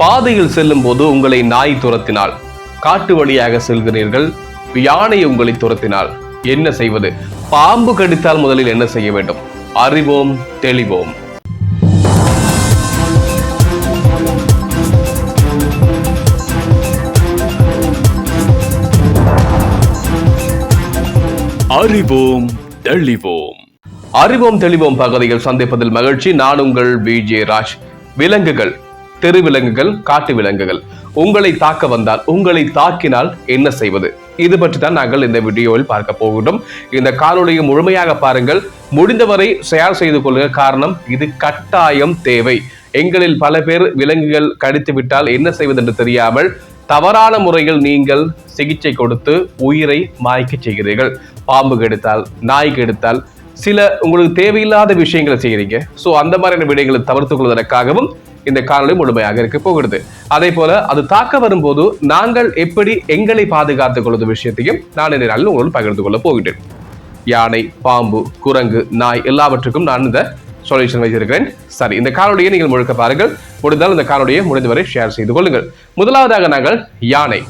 பாதையில் செல்லும் போது உங்களை நாய் துரத்தினால் காட்டு வழியாக செல்கிறீர்கள் யானை உங்களை துரத்தினால். என்ன செய்வது? பாம்பு கடித்தால் முதலில் என்ன செய்ய வேண்டும்? அறிவோம் தெளிவோம். அறிவோம் தெளிவோம். அறிவோம் தெளிவோம் பகுதியில் சந்திப்பதில் மகிழ்ச்சி. நான் உங்கள் விஜே ராஜ். விலங்குகள். தெரு விலங்குகள் காட்டு விலங்குகள். உங்களை தாக்க வந்தால் உங்களை தாக்கினால் என்ன செய்வது? இது பற்றி தான் நாங்கள் இந்த வீடியோவில் பார்க்க போகிறோம் இந்த காணொலியை முழுமையாக பாருங்கள். முடிந்தவரை ஷேர் செய்து கொள்ளுங்க காரணம் இது கட்டாயம் தேவை. எங்களில் பல பேர் விலங்குகள் கடித்து விட்டால் என்ன செய்வது என்று தெரியாமல் தவறான முறையில் நீங்கள் சிகிச்சை கொடுத்து உயிரை மாய்க்க செய்கிறீர்கள். பாம்பு கெடுத்தால் நாய் கெடுத்தால் சில உங்களுக்கு தேவையில்லாத விஷயங்களை செய்கிறீங்க. ஸோ அந்த மாதிரியான விடயங்களை தவிர்த்து கொள்வதற்காகவும் இந்த காணொளி முழுமையாக இருக்க போகிறது. அதே போல அது தாக்க வரும்போது நாங்கள் எப்படி எங்களை பாதுகாத்துக் கொள்வது விஷயத்தையும் நான் இந்த நாளில் உங்களோடு பகிர்ந்து கொள்ள போகிறேன் யானை பாம்பு குரங்கு நாய் எல்லாவற்றுக்கும் நான் இந்த சொல்யூஷன் வைத்திருக்கிறேன். சரி இந்த காணொலியை நீங்கள் முழுக்க பாருங்கள். முடிந்தால் இந்த காணொலியை முடிந்தவரை ஷேர் செய்து கொள்ளுங்கள். முதலாவதாக நாங்கள் யானை.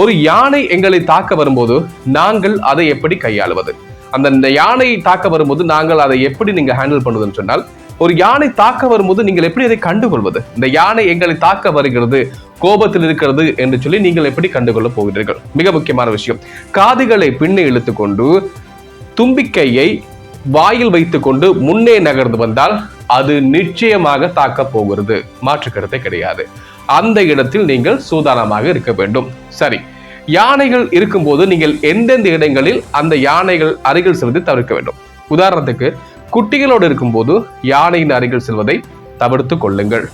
ஒரு யானை எங்களை தாக்க வரும்போது நாங்கள் அதை எப்படி கையாளுவது? அந்த யானை தாக்க வரும்போது நாங்கள் அதை எப்படி நீங்கள் ஹேண்டில் பண்ணுவதுன்னு சொன்னால் ஒரு யானை தாக்க வரும்போது நீங்கள் எப்படி அதை கண்டுகொள்வது? இந்த யானை எங்களை தாக்க வருகிறது கோபத்தில் இருக்கிறது என்று சொல்லி நீங்கள் எப்படி கண்டுகொள்ள போகிறீர்கள்? மிக முக்கியமான விஷயம். காதுகளை பின்னே இழுத்துக்கொண்டு தும்பிக்கையை வாயில் வைத்துக்கொண்டு முன்னே நகர்ந்து வந்தால் அது நிச்சயமாக தாக்க போகிறது. மாற்று கருத்தை கிடையாது. அந்த இடத்தில் நீங்கள் சூதானமாக இருக்க வேண்டும். சரி. யானைகள் இருக்கும்போது நீங்கள் எந்தெந்த இடங்களில் அந்த யானைகள் அருகில் செல்வதை தவிர்க்க வேண்டும். உதாரணத்துக்கு குட்டிகளோடு இருக்கும்போது யானையின் அருகில் செல்வதை தவிர்த்து கொள்ளுங்கள்.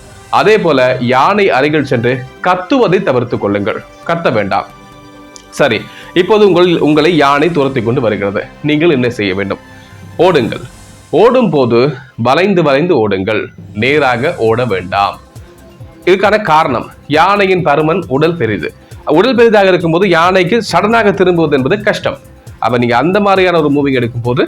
அதே போல யானை அருகில் சென்று கத்துவதை தவிர்த்து கொள்ளுங்கள். கத்த வேண்டாம். சரி இப்போது உங்கள் உங்களை யானை துரத்தி கொண்டு வருகிறது. நீங்கள் என்ன செய்ய வேண்டும்? ஓடுங்கள். ஓடும் போது வளைந்து வளைந்து ஓடுங்கள். நேராக ஓட வேண்டாம். இதுக்கான காரணம் யானையின் பருமன் உடல் பெரிது. உடல் பெரிதாக இருக்கும்போது யானைக்கு சடனாக திரும்புவது என்பது கஷ்டம். அப்ப நீங்க அந்த மாதிரியான ஒரு மூவிங் எடுக்கும் போது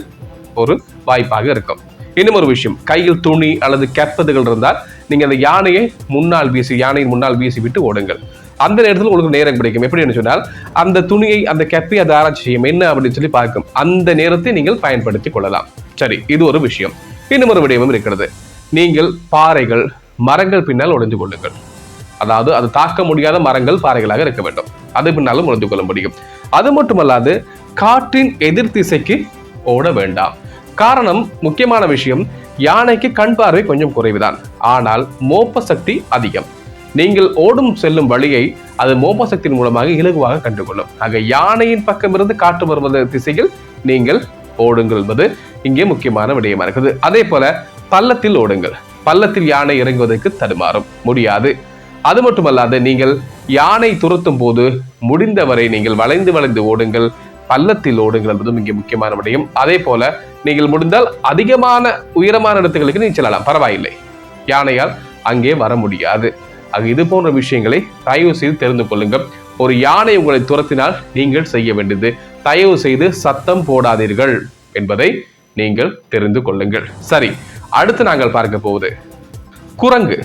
ஒரு வாய்ப்பாக இருக்கும். இன்னும் ஒரு விஷயம் கையில் துணி அல்லது கெப்பதுகள் இருந்தால் நீங்கள் அந்த யானையை முன்னால் வீசி யானையின் முன்னால் வீசி விட்டு ஓடுங்கள். அந்த நேரத்தில் உங்களுக்கு நேரம் கிடைக்கும். எப்படின்னு சொன்னால் அந்த துணியை அந்த கெப்பை அதை ஆராய்ச்சி செய்யும். என்ன அப்படின்னு சொல்லி பார்க்கும். அந்த நேரத்தை நீங்கள் பயன்படுத்திக் கொள்ளலாம். சரி இது ஒரு விஷயம். இன்னும் ஒரு விடயமும் இருக்கிறது. நீங்கள் பாறைகள் மரங்கள் பின்னால் ஒளிந்து கொள்ளுங்கள். அதாவது அது தாக்க முடியாத மரங்கள் பாறைகளாக இருக்க வேண்டும். அது பின்னாலும் ஒளிந்து கொள்ள முடியும். அது மட்டுமல்லாது காற்றின் எதிர் திசைக்கு ஓட வேண்டாம். காரணம் முக்கியமான விஷயம் யானைக்கு கண் பார்வை கொஞ்சம் குறைவுதான். ஆனால் மோப்ப சக்தி அதிகம். நீங்கள் ஓடும் செல்லும் வழியை அது மோப்ப சக்தியின் மூலமாக இலகுவாக கண்டுகொள்ளும். ஆக யானையின் பக்கமிருந்து காற்று வருவது திசையில் நீங்கள் ஓடுங்கள் என்பது இங்கே முக்கியமான விடயமா இருக்குது. அதே போல பள்ளத்தில் ஓடுங்கள். பள்ளத்தில் யானை இறங்குவதற்கு தடுமாறும். முடியாது. அது மட்டுமல்லாது நீங்கள் யானை துரத்தும் போது முடிந்தவரை நீங்கள் வளைந்து வளைந்து ஓடுங்கள். பள்ளத்தில் ஓடுங்கள் என்பதும் இங்கே முக்கியமான விடயம். அதே போல நீங்கள் முடிந்தால் அதிகமான உயரமான இடத்துகளுக்கு நீங்கள் செல்லலாம். பரவாயில்லை. யானையால் அங்கே வர முடியாது. ஆக இது போன்ற விஷயங்களை தயவு செய்து தெரிந்து கொள்ளுங்கள். ஒரு யானை உங்களை துரத்தினால் நீங்கள் செய்ய வேண்டியது. தயவு செய்து சத்தம் போடாதீர்கள் என்பதை நீங்கள் தெரிந்து கொள்ளுங்கள். சரி அடுத்து நாங்கள் பார்க்க போவது. குரங்கு.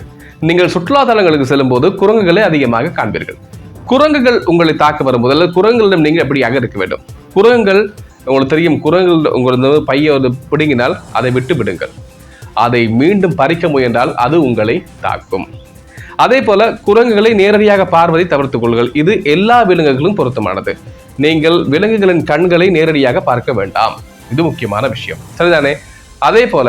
நீங்கள் சுற்றுலா தலங்களுக்கு செல்லும்போது குரங்குகளை அதிகமாக காண்பீர்கள். குரங்குகள் உங்களை தாக்க வரும்போது அல்லது குரங்குகளிடம் நீங்கள் எப்படியாக இருக்க வேண்டும்? குரங்குகள் உங்களுக்கு தெரியும் குரங்குகள் உங்களது பையை வந்து பிடுங்கினால் அதை விட்டு விடுங்கள். அதை மீண்டும் பறிக்க முயன்றால் அது உங்களை தாக்கும். அதே போல குரங்குகளை நேரடியாக பார்வதை தவிர்த்துக் கொள்ளுங்கள். இது எல்லா விலங்குகளும் பொருத்தமானது. நீங்கள் விலங்குகளின் கண்களை நேரடியாக பார்க்க வேண்டாம். இது முக்கியமான விஷயம். சரிதானே? அதே போல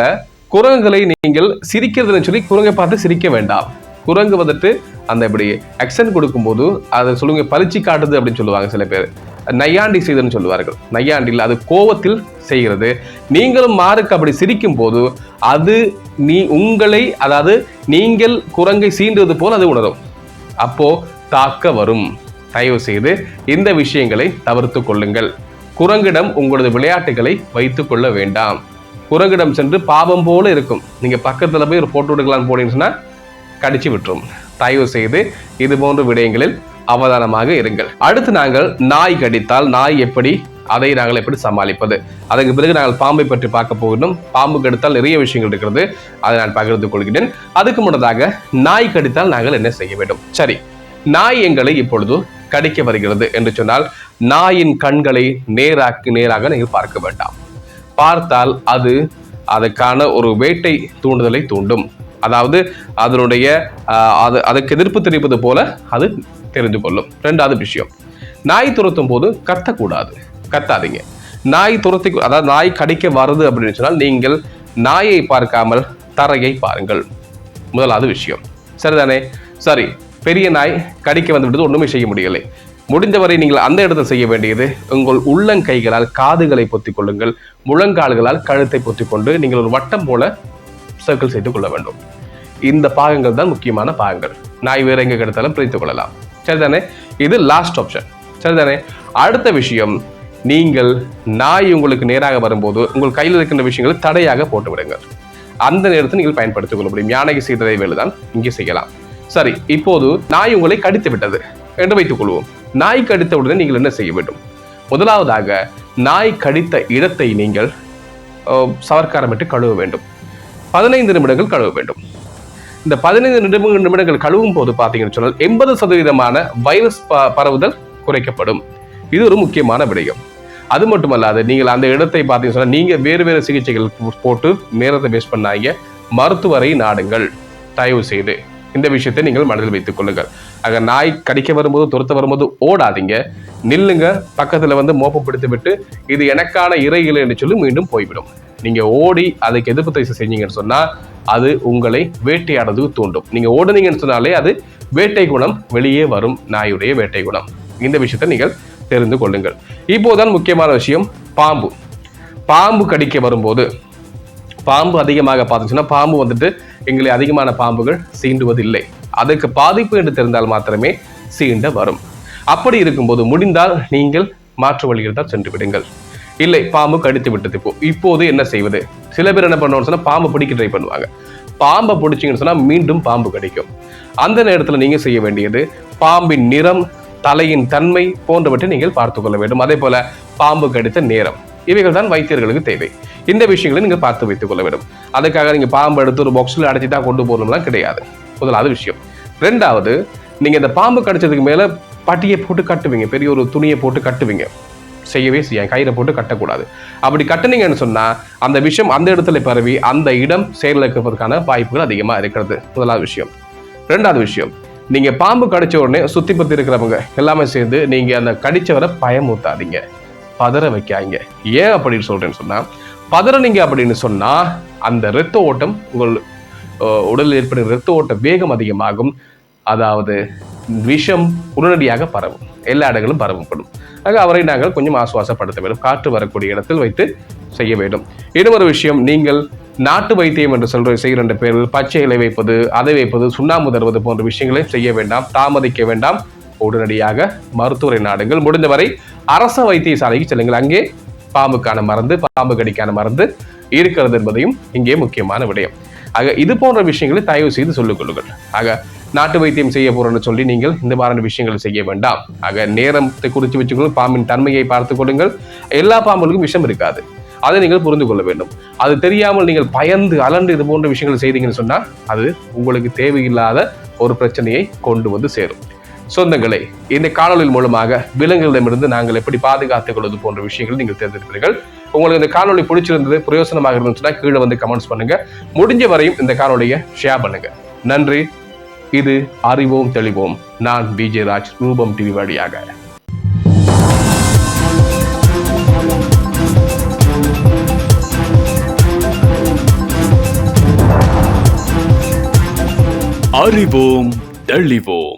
குரங்குகளை நீங்கள் சிரிக்கிறதுன்னு சொல்லி குரங்கை பார்த்து சிரிக்க வேண்டாம். குரங்கு வந்துட்டு அந்த இப்படி அக்சன்ட் கொடுக்கும்போது அதை சொல்லுங்க பளிச்சு காட்டுது அப்படின்னு சொல்லுவாங்க சில பேர். நையாண்டி செய்தன்னு சொல்லுவார்கள். நையாண்டியில் அது கோவத்தில் செய்கிறது. நீங்களும் மாறுக்கு அப்படி சிரிக்கும் போது அது நீ உங்களை அதாவது நீங்கள் குரங்கை சீண்டுவது போல் அது உணரும். அப்போ தாக்க வரும். தயவு செய்து இந்த விஷயங்களை தவிர்த்து கொள்ளுங்கள். குரங்கிடம் உங்களது விளையாட்டுகளை வைத்து கொள்ள வேண்டாம். குரங்கிடம் சென்று பாவம் போல இருக்கும். நீங்கள் பக்கத்தில் போய் ஒரு போட்டோ எடுக்கலாம்னு போனீங்கன்னா கடிச்சு விட்டுரும். தயவு செய்து இது போன்ற விடயங்களில் அவதானமாக இருங்கள். அடுத்து நாங்கள் நாய் கடித்தால் நாய் எப்படி அதை நாங்கள் எப்படி சமாளிப்பது? அதற்கு பிறகு நாங்கள் பாம்பை பற்றி பார்க்க போகணும் பாம்பு கடித்தால் நிறைய விஷயங்கள் இருக்கிறது. அதை நான் பகிர்ந்து கொள்கிறேன். அதுக்கு முன்னதாக நாய் கடித்தால் நாங்கள் என்ன செய்ய வேண்டும்? சரி நாய் எங்களை இப்பொழுது கடிக்க வருகிறது என்று சொன்னால் நாயின் கண்களை நேராக்கு நேராக நீங்கள் பார்க்க வேண்டாம். பார்த்தால் அது அதற்கான ஒரு வேட்டை தூண்டுதலை தூண்டும். அதாவது அதனுடைய அது அதுக்கு எதிர்ப்பு தெரிவிப்பது போல அது தெரிந்து கொள்ளும். ரெண்டாவது விஷயம் நாய் துரத்தும் போது கத்தக்கூடாது. கத்தாதீங்க. நாய் துரத்தி அதாவது நாய் கடிக்க வருது அப்படின்னு சொன்னால் நீங்கள் நாயை பார்க்காமல் தரையை பாருங்கள். முதலாவது விஷயம். சரிதானே? சரி பெரிய நாய் கடிக்க வந்துவிட்டது ஒன்றுமே ஒண்ணுமே செய்ய முடியலை. முடிந்தவரை நீங்கள் அந்த இடத்தை செய்ய வேண்டியது உங்கள் உள்ளங்கைகளால் காதுகளை பொத்திக் கொள்ளுங்கள். முழங்கால்களால் கழுத்தை பொத்திக்கொண்டு நீங்கள் ஒரு வட்டம் போல சர்க்கிள் செய்து கொள்ள வேண்டும். இந்த பாகங்கள் தான் முக்கியமான பாகங்கள். நாய் வேறு எங்க கிடைத்தாலும் பிரித்து கொள்ளலாம். சரிதானே? இது லாஸ்ட் ஆப்ஷன் சரிதானே? அடுத்த விஷயம் நீங்கள் நாய் உங்களுக்கு நேராக வரும்போது உங்கள் கையில் இருக்கின்ற விஷயங்களை தடையாக போட்டு விடுங்கள் அந்த நேரத்தில் நீங்கள் பயன்படுத்திக் கொள்ள முடியும். யானைக்கு செய்ததை வேலைதான் இங்கே செய்யலாம். சரி இப்போது நாய் உங்களை கடித்து விட்டது என்று வைத்துக் கொள்வோம். நாய் கடித்த உடனே நீங்கள் என்ன செய்ய வேண்டும்? முதலாவதாக நாய் கடித்த இடத்தை நீங்கள் சவர்க்காரமிட்டு கழுவ வேண்டும். பதினைந்து நிமிடங்கள் கழுவ வேண்டும். இந்த பதினைந்து நிமிட நிமிடங்கள் கழுவும் போது பார்த்தீங்கன்னு சொன்னால் எண்பது சதவீதமான வைரஸ் ப- பரவுதல் குறைக்கப்படும். இது ஒரு முக்கியமான விடயம். அது மட்டுமல்லாது நீங்கள் அந்த இடத்தை பார்த்தீங்கன்னு சொன்னால் நீங்கள் வேறு வேறு சிகிச்சைகள் போட்டு நேரத்தை வேஸ்ட் பண்ணாங்க மருத்துவரை நாடுங்கள். தயவு செய்து. இந்த விஷயத்தை நீங்கள் மனதில் வைத்துக் கொள்ளுங்கள். ஆக நாய் கடிக்க வரும்போது துரத்த வரும்போது ஓடாதீங்க. நில்லுங்க. பக்கத்தில் வந்து மோப்பம் பிடித்து விட்டு இது எனக்கான இறைகள் என்று சொல்லி மீண்டும் போய்விடும். நீங்கள் ஓடி அதுக்கு எதிர்ப்பு தயவு செஞ்சீங்கன்னு சொன்னால் அது உங்களை வேட்டையாடுறதுக்கு தூண்டும். நீங்க ஓடுனீங்கன்னு சொன்னாலே அது வேட்டை குணம் வெளியே வரும் நாயுடைய வேட்டை குணம். இந்த விஷயத்தை நீங்கள் தெரிந்து கொள்ளுங்கள். இப்போதான் முக்கியமான விஷயம் பாம்பு. பாம்பு கடிக்க வரும்போது பாம்பு அதிகமாக பார்த்துச்சுன்னா பாம்பு வந்துட்டு எங்களை அதிகமான பாம்புகள் சீண்டுவதில்லை. அதுக்கு பாதிப்பு என்று தெரிந்தால் மாத்திரமே சீண்ட வரும். அப்படி இருக்கும்போது முடிந்தால் நீங்கள் மாற்று வழியில் தான் சென்று விடுங்கள். இல்லை பாம்பு கடித்து விட்டது இப்போ இப்போது என்ன செய்வது? சில பேர் என்ன பண்ணுவோம்னு சொன்னால் பாம்பை பிடிக்க ட்ரை பண்ணுவாங்க. பாம்பை பிடிச்சிங்கன்னு சொன்னால் மீண்டும் பாம்பு கடிக்கும். அந்த நேரத்தில் நீங்கள் செய்ய வேண்டியது பாம்பின் நிறம் தலையின் தன்மை போன்றவற்றை நீங்கள் பார்த்து கொள்ள வேண்டும். அதே போல பாம்பு கடித்த நேரம் இவைகள் தான் வைத்தியர்களுக்கு தேவை. இந்த விஷயங்களை நீங்கள் பார்த்து வைத்துக் கொள்ள வேண்டும். அதுக்காக நீங்கள் பாம்பு எடுத்து ஒரு பாக்ஸில் அடைச்சி தான் கொண்டு போகணும்லாம் கிடையாது. முதலாவது விஷயம். ரெண்டாவது நீங்கள் இந்த பாம்பு கடிச்சதுக்கு மேலே பட்டியை போட்டு கட்டுவீங்க. பெரிய ஒரு துணியை போட்டு கட்டுவீங்க. செய்யவே செய்ய கயிறை போட்டு கட்டக்கூடாது. அப்படி கட்டுனீங்கன்னு சொன்னா அந்த விஷயம் அந்த இடத்துல பரவி அந்த இடம் செயலிழப்பதற்கான வாய்ப்புகள் அதிகமா இருக்கிறது. முதலாவது விஷயம். ரெண்டாவது விஷயம். நீங்க பாம்பு கடிச்ச உடனே சுத்தி பற்றி இருக்கிறவங்க எல்லாமே சேர்ந்து நீங்க அந்த கடிச்சவரை பயமுத்தாதீங்க பதற வைக்காங்க ஏன் அப்படின்னு சொல்றேன்னு சொன்னா பதறனீங்க அப்படின்னு சொன்னா அந்த இரத்த ஓட்டம் உங்கள் உடலில் ஏற்படும் இரத்த ஓட்ட வேகம் அதிகமாகும். அதாவது விஷம் உடனடியாக பரவும். எல்லா இடங்களும் பரவப்படும். ஆக அவரை நாங்கள் கொஞ்சம் ஆசுவாசப்படுத்த வேண்டும். காற்று வரக்கூடிய இடத்தில் வைத்து செய்ய வேண்டும். இன்னொரு விஷயம் நீங்கள் நாட்டு வைத்தியம் என்று சொல்ற செய்கிற பேரில் பச்சை இலை வைப்பது அதை வைப்பது சுண்ணாம்பு தருவது போன்ற விஷயங்களை செய்ய வேண்டாம் தாமதிக்க வேண்டாம். உடனடியாக மருத்துவரை நாடுங்கள். முடிந்தவரை அரச வைத்தியசாலைக்கு செல்லுங்கள். அங்கே பாம்புக்கான மருந்து பாம்பு கடிக்கான மருந்து இருக்கிறது என்பதையும் இங்கே முக்கியமான விடயம். ஆக இது போன்ற விஷயங்களை தயவு செய்து சொல்லிக் கொள்ளுங்கள். ஆக நாட்டு வைத்தியம் செய்ய போறோம்னு சொல்லி நீங்கள் இந்த மாதிரியான விஷயங்களை செய்ய வேண்டாம். ஆக நேரத்தை குறித்து வச்சுக்கொள்ளும் பாம்பின் தன்மையை பார்த்து கொள்ளுங்கள். எல்லா பாம்புகளுக்கும் விஷம் இருக்காது. அதை நீங்கள் புரிந்து கொள்ள வேண்டும். அது தெரியாமல் நீங்கள் பயந்து அலண்டு இது போன்ற விஷயங்கள் செய்தீங்கன்னு சொன்னால் அது உங்களுக்கு தேவையில்லாத ஒரு பிரச்சனையை கொண்டு வந்து சேரும். சொந்தங்களே இந்த காணொலியின் மூலமாக விலங்குகளிடமிருந்து நாங்கள் எப்படி பாதுகாத்துக் கொள்வது போன்ற விஷயங்கள் நீங்கள் தெரிந்திருப்பீர்கள். உங்களுக்கு இந்த காணொளி பிடிச்சிருந்தது பிரயோசனமாக இருந்துச்சுன்னா கீழே வந்து கமெண்ட்ஸ் பண்ணுங்க. முடிஞ்ச வரையும் இந்த காணொலியை ஷேர் பண்ணுங்க. நன்றி. இது அறிவோம் தெளிவோம். நான் விஜய் ராஜ் ரூபம் டிவி வழியாக. அறிவோம் தெளிவோம்.